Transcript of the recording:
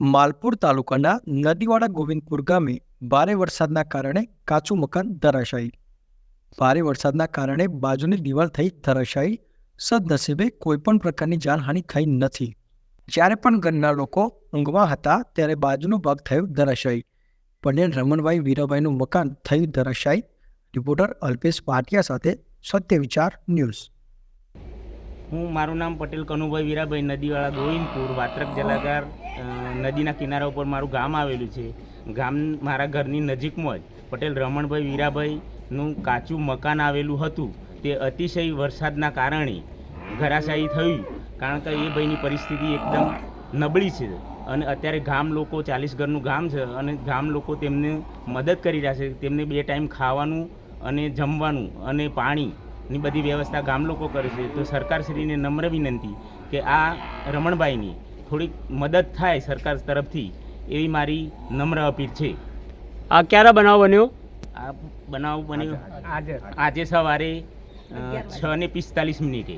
માલપુર તાલુકાના નદીવાડા ગોવિંદપુર ગામે ભારે વરસાદના કારણે કાચું મકાન ધરાશાયી. ભારે વરસાદના કારણે બાજુની દિવાલ થઈ ધરાશાયી. સદનસીબે કોઈપણ પ્રકારની જાનહાનિ થઈ નથી. જ્યારે પણ ઘરના લોકો ઊંઘવા હતા ત્યારે બાજુનો ભાગ થયો ધરાશાયી. પટેલ, રમણભાઈ, વીરાભાઈનું મકાન થયું ધરાશાયી. રિપોર્ટર અલ્પેશ પાટિયા સાથે સત્ય વિચાર ન્યૂઝ. હું, મારું નામ પટેલ કનુભાઈ વીરાભાઈ નદીવાળા ગોવિંદપુર, વાત્રક જલાગાર નદીના કિનારા ઉપર મારું ગામ આવેલું છે. ગામ મારા ઘરની નજીકમાં જ પટેલ રમણભાઈ વીરાભાઈનું કાચું મકાન આવેલું હતું. તે અતિશય વરસાદના કારણે ઘરાશાયી થયું, કારણ કે એ ભાઈની પરિસ્થિતિ એકદમ નબળી છે અને અત્યારે ગામ લોકો ચાલીસ ઘરનું ગામ છે અને ગામ લોકો તેમને મદદ કરી રહ્યા છે. તેમને બે ટાઈમ ખાવાનું અને જમવાનું અને પાણીની બધી વ્યવસ્થા ગામ લોકો કરે છે તો સરકારશ્રીને નમ્ર વિનંતી કે આ રમણભાઈની થોડીક મદદ થાય સરકાર તરફથી એવી મારી નમ્ર અપીલ છે. આ ક્યારે બનાવ બન્યો? આ બનાવ બન્યો આજે. સવારે છ ને પિસ્તાલીસ મિનિટે.